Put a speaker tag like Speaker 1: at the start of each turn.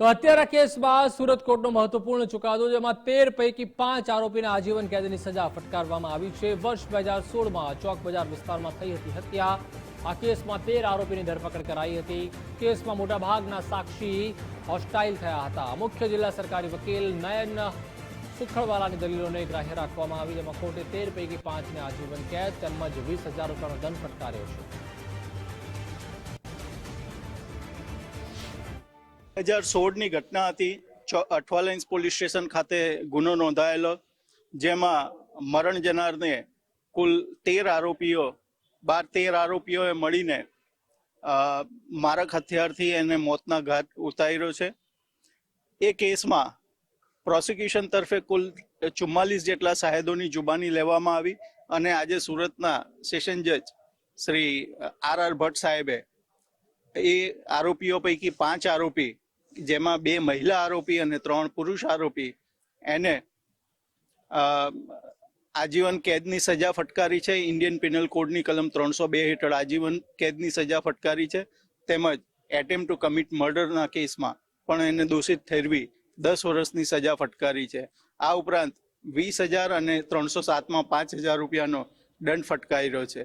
Speaker 1: તો અત્યારે કેસ કેસમાં સુરત કોર્ટનો મહત્વપૂર્ણ ચુકાદો જેમાં તેર પૈકી પાંચ આરોપીને આજીવન કેદની સજા ફટકારવામાં આવી છે. વર્ષ બે હજાર સોળમાં ચોક બજાર વિસ્તારમાં થઈ હતી હત્યા. આ કેસમાં તેર આરોપીની ધરપકડ કરાઈ હતી. કેસમાં મોટાભાગના સાક્ષી હોસ્ટાઇલ થયા હતા. મુખ્ય જિલ્લા સરકારી વકીલ નયન સુખડવાલાની દલીલોને ગ્રાહ્ય રાખવામાં આવી, જેમાં કોર્ટે તેર પૈકી પાંચને આજીવન કેદ, તેમજ વીસ હજાર રૂપિયાનો દંડ ફટકાર્યો છે.
Speaker 2: હજાર સોળની ઘટના હતી. ચો- અઠવા પોલીસ સ્ટેશન ખાતે ગુનો નોંધાયેલો, જેમાં મરણ જનારને કુલ તેર આરોપીઓ, બાર તેર આરોપીઓએ મળીને મારક હથિયારથી એને મોતના ઘાટ ઉતાર્યો છે. એ કેસમાં પ્રોસિક્યુશન તરફે કુલ ચુમ્માલીસ જેટલા સાહેદોની જુબાની લેવામાં આવી અને આજે સુરતના સેશન જજ શ્રી આર આર ભટ્ટ સાહેબે એ આરોપીઓ પૈકી પાંચ આરોપી જેમાં બે મહિલા આરોપી અને ત્રણ પુરુષ આરોપી, એને આજીવન કેદની સજા ફટકારી છે. ઇન્ડિયન પિનલ કોડની કલમ ત્રણસો બે હેઠળ આજીવન કેદની સજા ફટકારી છે. તેમજ એટેમ્પ ટુ કમિટ મર્ડરના કેસમાં પણ એને દોષિત ઠેરવી દસ વર્ષની સજા ફટકારી છે. આ ઉપરાંત વીસ હજાર અને ત્રણસો સાતમાં પાંચ હજાર રૂપિયાનો દંડ ફટકાર્યો છે.